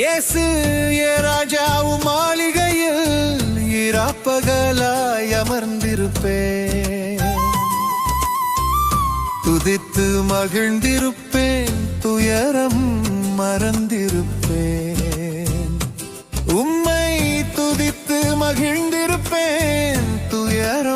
இயேசு ஏ ராஜாவு மாளிகையில் இராப்பகலாய் அமர்ந்திருப்பே துதித்து மகிழ்ந்திருப்பேன் துயரம் மறந்திருப்பேன். உம்மை துதித்து மகிழ்ந்திருப்பேன் துயரம்